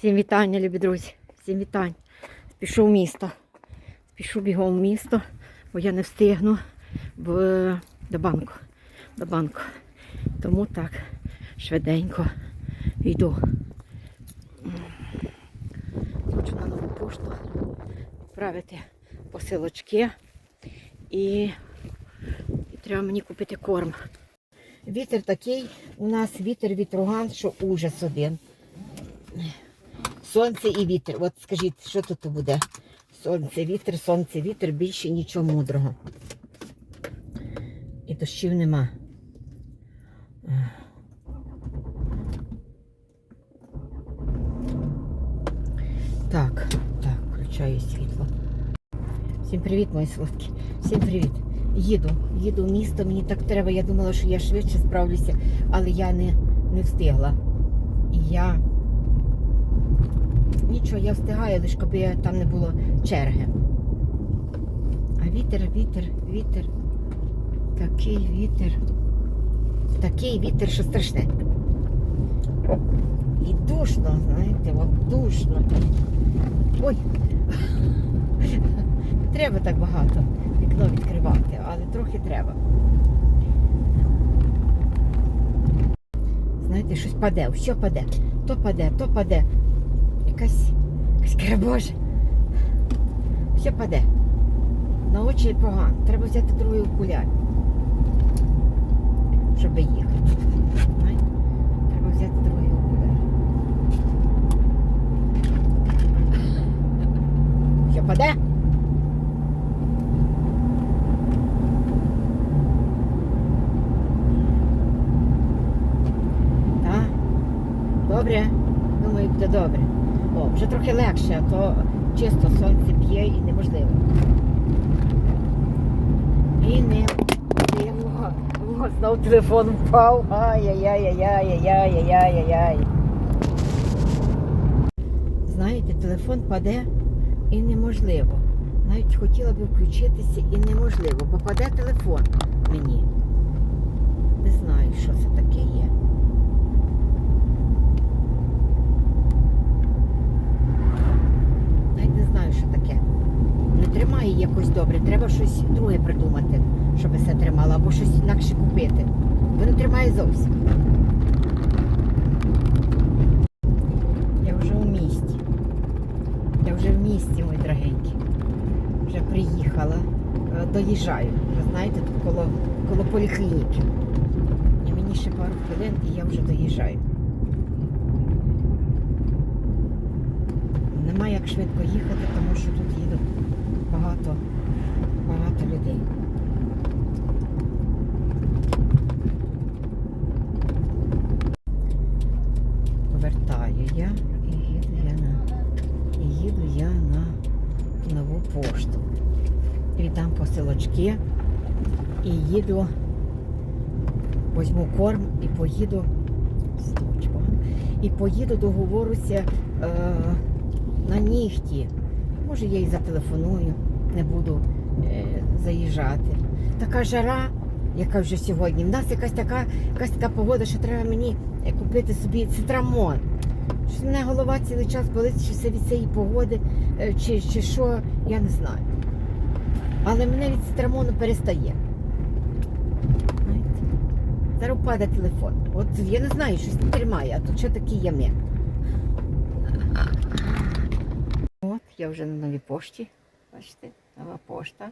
Всім вітання, любі друзі. Всім вітань. Спішу в місто. Спішу бігом в місто, бо я не встигну в... до банку. До банку. Тому так швиденько йду. Хочу на нову пошту відправити посилочки і, і треба мені купити корм. Вітер такий, у нас вітер вітруган, що ужас один. Сонце і вітер. От скажіть, що тут буде? Сонце, вітер, сонце, вітер, більше нічого мудрого. І дощів нема. Так, так, включаю світло. Всім привіт, мої солодкі. Всім привіт. Їду, їду в місто, мені так треба. Я думала, що я швидше справлюся, але я не, не встигла. Я нічого, я встигаю, лише коли там не було черги. А вітер, вітер, вітер. Такий вітер. Такий вітер, що страшне. І душно, знаєте, от душно. Ой. Не треба так багато вікно відкривати, але трохи треба. Знаєте, щось паде, все паде. То паде, то паде. Якась, карабожа. Все паде. На очі погано. Треба взяти другий окуляр. Щоб їхати. Треба взяти другий окуляр. Все паде? Добре? Думаю, буде добре було. Вже трохи легше, а то чисто сонце п'є і неможливо. І не дивно. Знов телефон впав. Ай-яй-яй-яй-яй-яй-яй-яй-яй. Знаєте, телефон паде і неможливо. Навіть хотіла би включитися і неможливо, бо паде телефон мені. Не знаю, що це таке є. Тримає якось добре. Треба щось друге придумати, щоб все тримало, або щось інакше купити. Бо не тримає зовсім. Я вже у місті. Я вже в місті, мої дорогенькі. Вже приїхала. Е, Доїжджаю. Ви знаєте, тут коло, коло поліклініки. І мені ще пару хвилин, і я вже доїжджаю. Нема як швидко їхати, тому що тут багато, багато людей. Повертаю я і їду я на і їду я на нову пошту. Віддам посилочки і їду, візьму корм і поїду. І поїду договорюся е, на нігті. Може я і зателефоную, не буду е, заїжджати. Така жара, яка вже сьогодні. В нас якась така, якась така погода, що треба мені е, купити собі цитрамон. Що мене голова цілий час болить, чи це від цієї погоди, е, чи, чи що, я не знаю. Але мене від цитрамону перестає. Зараз впаде телефон. От я не знаю, щось не тримає, а тут що такі ями. От, я вже на новій пошті. Бачите, нова пошта.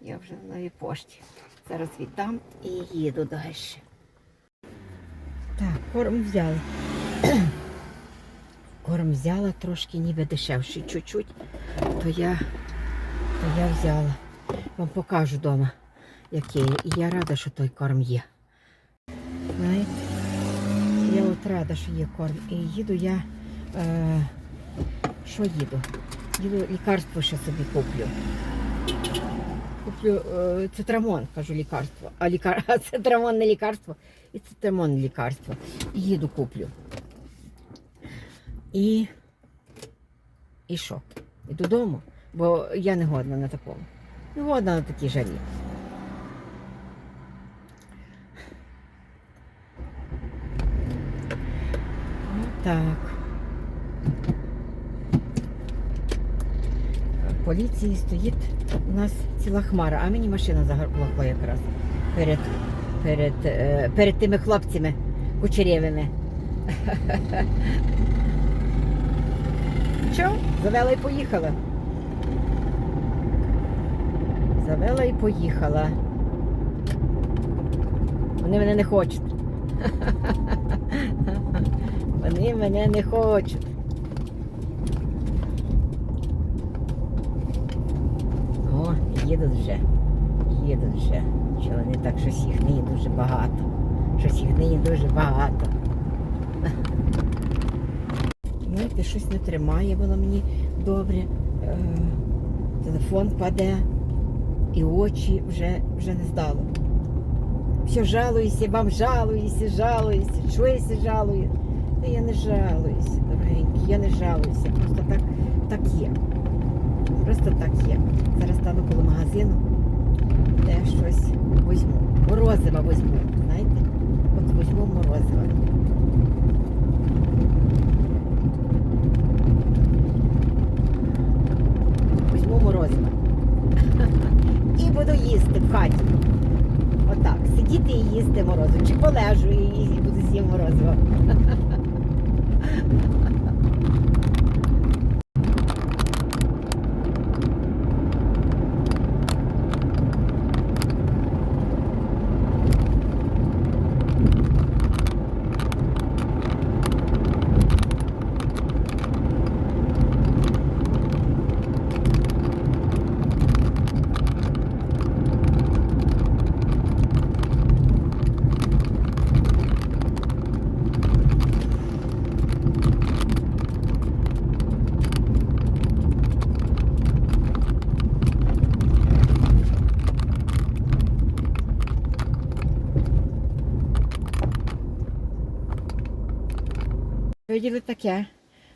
Я вже на новій пошті. Зараз віддам і їду далі. Так, корм взяла. Корм взяла трошки ніби дешевший чуть-чуть, то я, то я взяла. Вам покажу вдома, який. І я рада, що той корм є. Знаєте? Я от рада, що є корм. І їду я. Е, що їду? Їду лікарство ще собі куплю. Куплю е, цитрамон, кажу лікарство. А лікар... а цитрамон не лікарство і цитрамон лікарство. І їду куплю. І. І що? І додому, бо я не годна на такому. Не годна на такій жарі. Так. Поліції стоїть у нас ціла хмара, а мені машина заглохла якраз перед, перед, е, перед тими хлопцями кучерєвими. Що? Завела і поїхала. Завела і поїхала. Вони мене не хочуть. Вони мене не хочуть. О, їдуть вже. Їдуть вже. Що вони так щось їх ниє дуже багато. Щось їх ниє дуже багато. Знаєте, щось не тримає воно мені добре. Е, телефон паде і очі вже, вже не здало. Все жалуюся, вам жалуюся, жалуюся, чуюся, жалую. Та я не жалуюся, дорогенькі, я не жалуюся. Просто так, так є. Просто так є. Зараз стану коло магазину, де щось візьму. Морозива візьму, знаєте? От візьму морозива. Візьму морозива. І буду їсти в хаті. Отак, сидіти і їсти морозиво. Чи полежу і, буду з'їм морозиво. Виділи таке.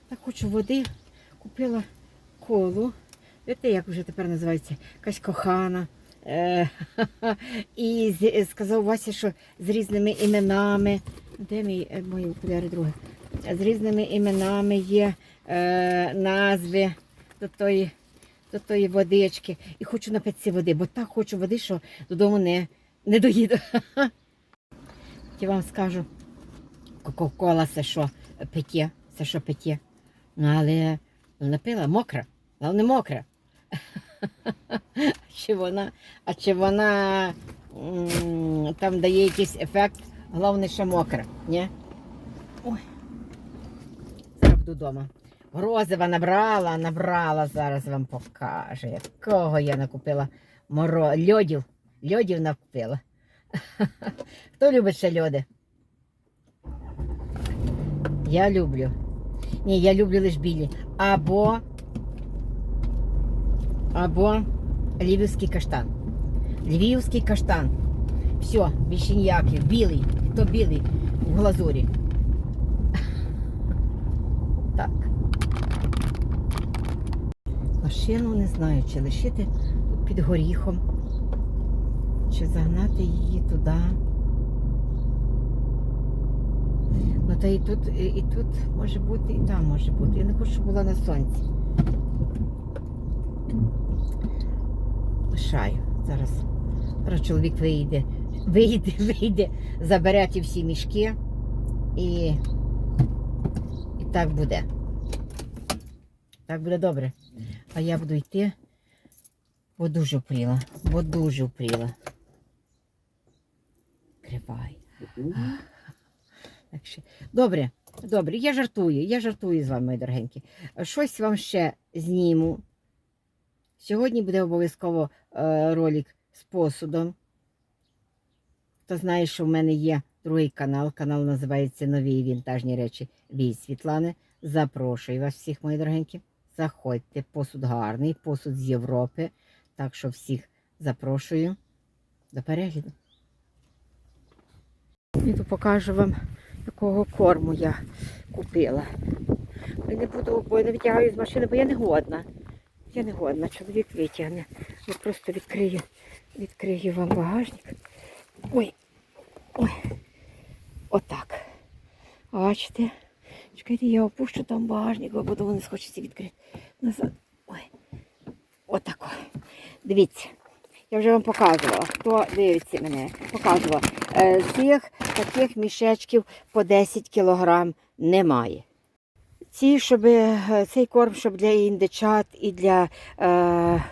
Так хочу води. Купила колу. Знаєте, як вже тепер називається? Якась кохана. Е, і сказав Вася, що з різними іменами. Де мій, е, мої окуляри друге? З різними іменами є е, назви до тої, до тої водички. І хочу напитися води, бо так хочу води, що додому не, не доїду. Я вам скажу, Кока-кола це що питє, це що питє. Ну, але напила мокра, але не мокра. Чи вона, а чи вона там дає якийсь ефект, головне, що мокра, ні? Ой. Зараз буду вдома. Морозива набрала, набрала, зараз вам покажу, якого я накупила моро... льодів. Льодів накупила. Хто любить ще льоди? Я люблю. Ні, я люблю лише білі. Або. Або львівський каштан. Львівський каштан. Все, більше ніяких. Білий. То білий в глазурі. Так. Машину не знаю, чи лишити під горіхом, чи загнати її туди. Ну та і тут, і, і тут може бути, і там може бути. Я не хочу, щоб була на сонці. Лишаю. Зараз. Зараз чоловік вийде, вийде, вийде, забере ті всі мішки і, і так буде. Так буде добре. А я буду йти, бо дуже впріла, бо дуже впріла. Кривай. Добре, добре, я жартую, я жартую з вами, мої дорогенькі. Щось вам ще зніму. Сьогодні буде обов'язково е, ролик з посудом. Хто знає, що в мене є другий канал. Канал називається Нові вінтажні речі від Світлани. Запрошую вас всіх, мої дорогенькі. Заходьте, посуд гарний, посуд з Європи. Так що всіх запрошую до перегляду. І тут покажу вам, якого корму я купила. Я не буду, бо я не витягаю з машини, бо я не годна. Я не годна, чоловік витягне. Я просто відкрию, відкрию вам багажник. Ой, ой. Отак. Бачите? Чекайте, я опущу там багажник, бо не схочеться відкрити. Назад. Ой. Отако. Дивіться. Я вже вам показувала. Хто дивиться мене, показувала. Е, цих таких мішечків по 10 кілограм немає. Ці, щоб, е, цей корм, щоб для індичат і для е,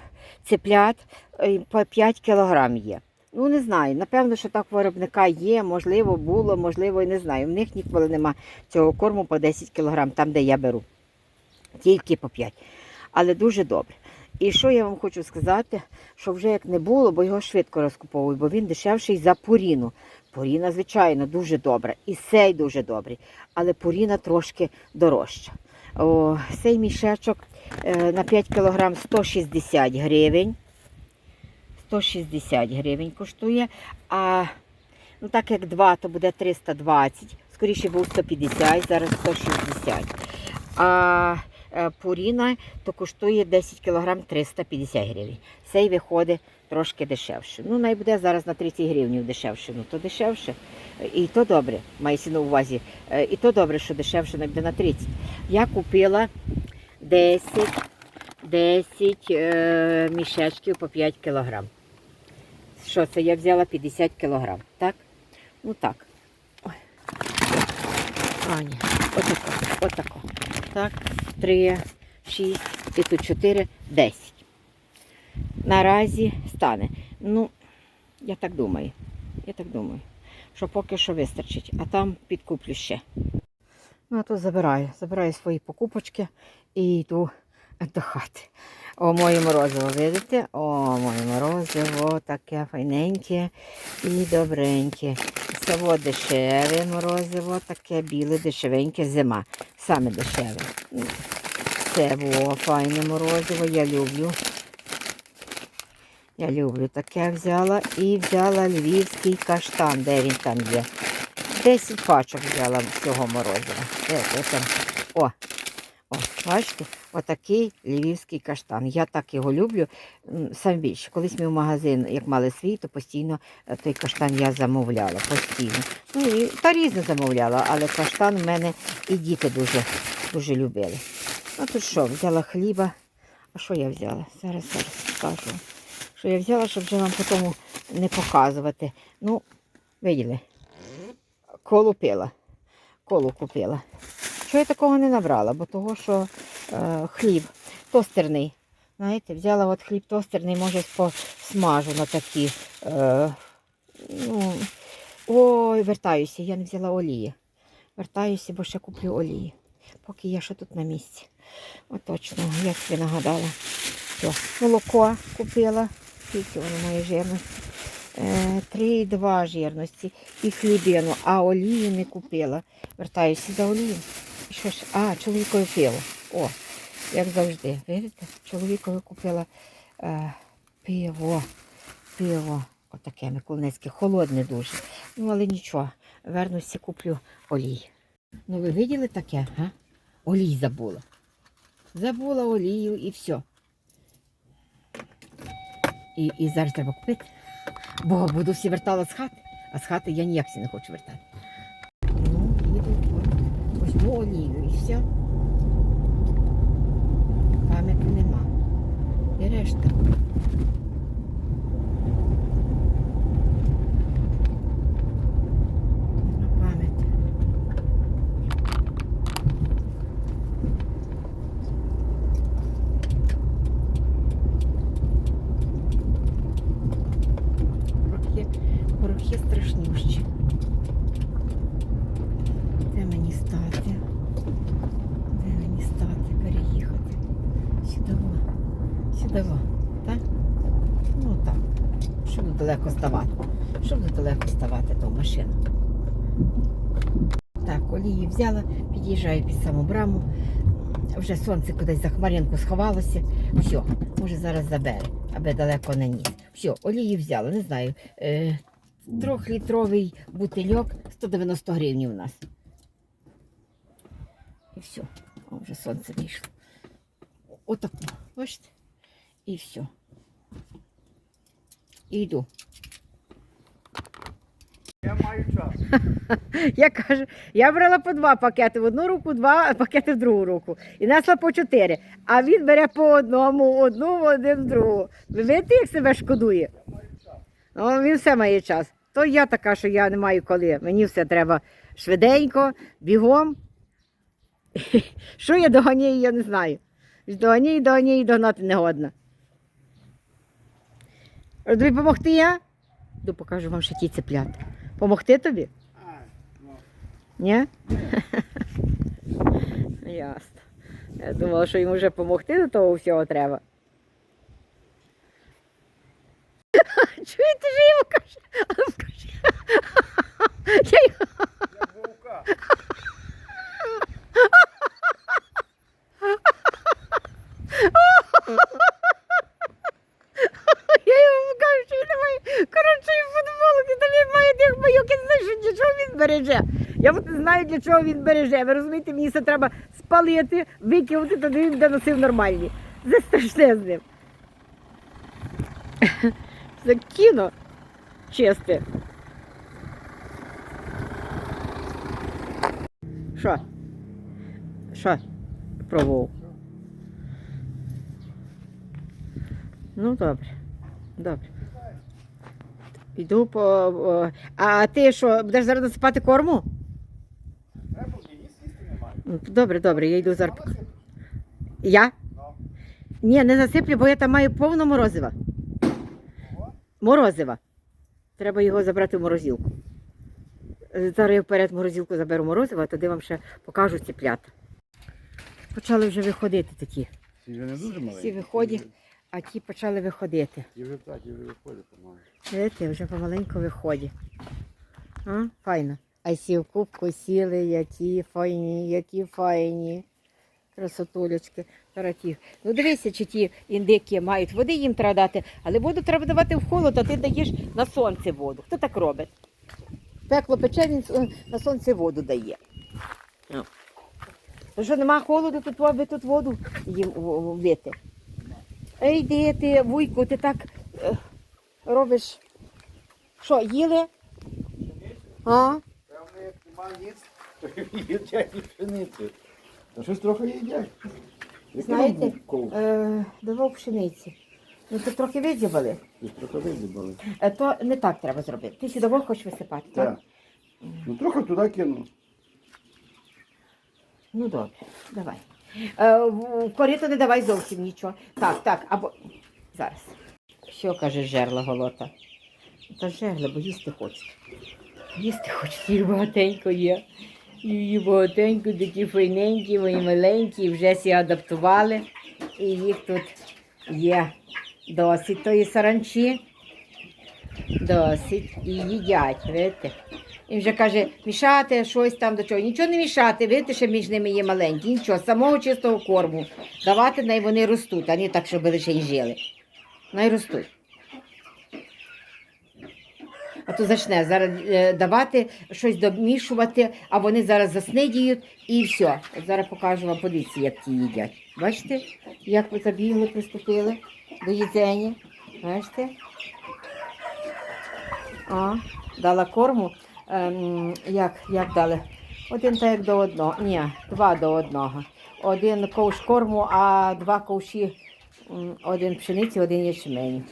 цеплят е, по 5 кілограм є. Ну, не знаю. Напевно, що так виробника є, можливо, було, можливо, і не знаю. В них ніколи нема цього корму по 10 кілограм, там, де я беру. Тільки по 5. Але дуже добре. І що я вам хочу сказати, що вже як не було, бо його швидко розкуповують, бо він дешевший за пуріну. Пуріна, звичайно, дуже добра. І сей дуже добрий, але пуріна трошки дорожча. О, цей мішечок е, на 5 кг 160 гривень. 160 гривень коштує. А ну, так як 2, то буде 320. Скоріше був 150, зараз 160. А пуріна то коштує 10 кг 350 гривень. Цей виходить трошки дешевше. Ну, най буде зараз на 30 гривень дешевше. Ну, то дешевше. І то добре, мається на увазі. Е, І то добре, що дешевше най буде на 30. Я купила 10, 10 е, мішечків по 5 кг. Що це? Я взяла 50 кг, так? Ну так. Ой. А. Отако, отако. Так, 3, 6, і тут 4, 10. Наразі стане. Ну, я так думаю. Я так думаю, що поки що вистачить, а там підкуплю ще. Ну, а тут забираю. Забираю свої покупочки і йду до хати. О, моє морозиво, видите? О, моє морозиво, таке файненьке і добреньке. Це дешеве морозиво, таке біле, дешевеньке, зима. Саме дешеве. Це було файне морозиво, я люблю. Я люблю таке взяла і взяла львівський каштан, де він там є. 10 пачок взяла цього морозива. О, о, бачите, отакий львівський каштан. Я так його люблю. Сам більше. Колись ми в магазин, як мали свій, то постійно е, той каштан я замовляла. Постійно. Ну, і, та різно замовляла, але каштан в мене і діти дуже, дуже любили. Ну тут що, взяла хліба. А що я взяла? Зараз зараз скажу. Що я взяла, щоб вже вам потім не показувати. Ну, виділи, колу пила. Колу купила. Що я такого не набрала, бо того, що е, хліб тостерний. Знаєте, взяла от хліб тостерний, може посмажу на такі. Е, ну, ой, вертаюся, я не взяла олії. Вертаюся, бо ще куплю олії. Поки я ще тут на місці. От точно, як ви нагадала. Все. Молоко купила. Скільки воно має жирності? Е, 3,2 жирності і хлібину, а олії не купила. Вертаюся за олією. Що ж? А, чоловікові пиво. О, як завжди. Видите? Чоловікові купила е, пиво. Пиво. Отаке Миколинецьке, холодне дуже. Ну, але нічого. Вернуся, куплю олій. Ну, ви виділи таке? А? Олій забула. Забула олію і все. І, і зараз треба купити. Бо буду всі вертала з хати, а з хати я ніяк всі не хочу вертати. Ну, возьму олію і все. Пам'яті нема. І решта. Порохи страшнющі. Де мені стати? Де мені стати, переїхати? Сюди. во. Сюди. во, Так? Ну так. Щоб тут далеко ставати. Щоб тут далеко ставати до машини. Так, олії взяла, під'їжджаю під саму браму. Вже сонце кудись за хмаринку сховалося. Все, може зараз забере, аби далеко не ніс. Все, олії взяла, не знаю. Е, трьохлітровий бутильок 190 гривень у нас. І все. О, вже сонце вийшло. Отако, бачите? І все. І йду. Я маю час. Я кажу, я брала по два пакети в одну руку, два пакети в другу руку. І несла по чотири. А він бере по одному, одну, один в другу. Ви видите, як себе шкодує? О, він все має час. То я така, що я не маю коли. Мені все треба швиденько, бігом. Що я доганяю, я не знаю. Доганяю, доганяю, догнати не годна. Тобі допомогти я? Ду покажу вам що ті цепляти. Помогти тобі? Ну, Ні? Ясно. Я думала, що йому вже помогти до того всього треба. Чуєте, що йому каже? Ну. Я його- як вовка. Я йому кажу, що він має коротшої футболки, та він має тих майок, я не знаю, що для чого він береже. Я от не знаю, для чого він береже. Ви розумієте, мені це треба спалити, викинути, тоді він буде носив нормальні. Це страшне з ним. Це кіно чисте. Що? Що? Пробував. Ну, добре. Добре. Йду по. о, А ти що, будеш зараз насипати корму? Треба буде немає. Ну, Добре, добре, я йду зараз. Я? Ну, Ні, не засиплю, бо я там маю повно морозива. кого? Морозива. Треба його забрати в морозилку. Е, Зараз я вперед в морозилку заберу морозива, а тоді вам ще покажу ціплята. Почали вже виходити такі. Ці вже не дуже маленькі. Всі виходять, а ті почали виходити. Ті вже так, ті вже виходять, по-моєму. Видите, вже помаленьку виходять. А? Файно. А сі в кубку сіли, які файні, які файні. Красотулечки, тараті. Ну дивися, чи ті індики мають води, їм треба дати, але воду треба давати в холод, а ти даєш на сонце воду. Хто так робить? Пекло пече, він на сонце воду дає. Ну. Що нема холоду, то ви тут воду їм влити. Ей, де ти, вуйку, ти так е, робиш. Що, їли? А? Певно, як нема ніц, то їдять і пшеницю. Та щось трохи їдять. Знаєте? Е, давав пшениці. Ну, то трохи видзібали. Трохи. Е, то не так треба зробити. Ти сюди хочеш висипати, так? Так. Ну трохи туди кину. Ну добре, давай. Е, в не давай зовсім нічого. Так, так, або зараз. Що каже жерла голота? Та жерла, бо їсти хочуть. Їсти хочуть, їх багатенько є. Її багатенько, такі файненькі, вони маленькі, вже всі адаптували. І їх тут є досить тої саранчі. Досить. І їдять, видите? Він вже каже, мішати щось там до чого. Нічого не мішати, видите, що між ними є маленькі. Нічого, самого чистого корму. Давати, най вони ростуть, а не так, щоб лише й жили. Най ростуть. А то зачне зараз е, давати, щось домішувати, а вони зараз заснидіють і все. От зараз покажу вам, подивіться, як ті їдять. Бачите, як забігли, приступили до їдзення. Бачите? О, дала корму. Ем, як, як дали? Один так як до одного. Ні, два до одного. Один ковш корму, а два ковші, один пшениці, один ячменю.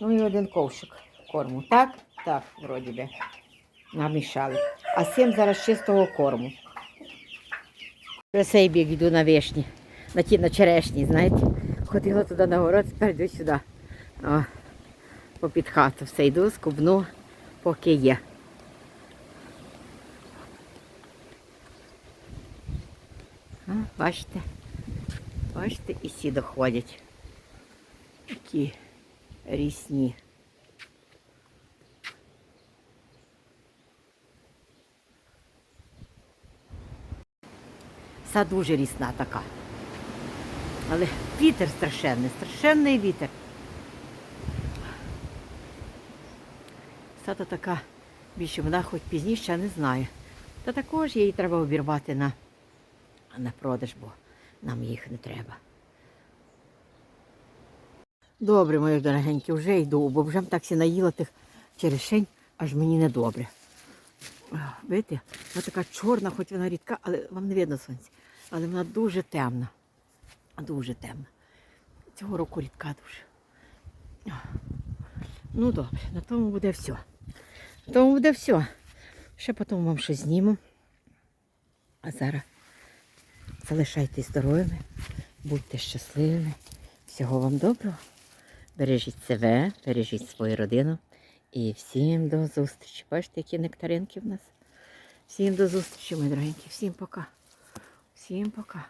Ну і один ковшик корму. Так? Так, вроді би. Намішали. А сім зараз чистого корму. Вже цей бік йду на вишні, на ті на черешні, знаєте. Ходила туди на город, тепер йду сюди. О, попід хату все йду, скубну, поки є. Бачите? Бачите, і всі доходять. Такі рісні. Са дуже рісна така. Але вітер страшенний, страшенний вітер. Сата така більше вона хоч пізніше, не знаю. Та також її треба обірвати на, на продаж, бо нам їх не треба. Добре, мої дорогенькі, вже йду, бо вже так всі наїла тих черешень, аж мені недобре. А, Видите, вона така чорна, хоч вона рідка, але вам не видно сонця. Але вона дуже темна. Дуже темна. Цього року рідка дуже. Ну добре, на тому буде все. Тому буде все. Ще потім вам щось зніму. А зараз залишайтесь здоровими, будьте щасливими. Всього вам доброго. Бережіть себе, бережіть свою родину. І всім до зустрічі. Бачите, які нектаринки в нас. Всім до зустрічі, мої дорогенькі. Всім пока. Всім пока.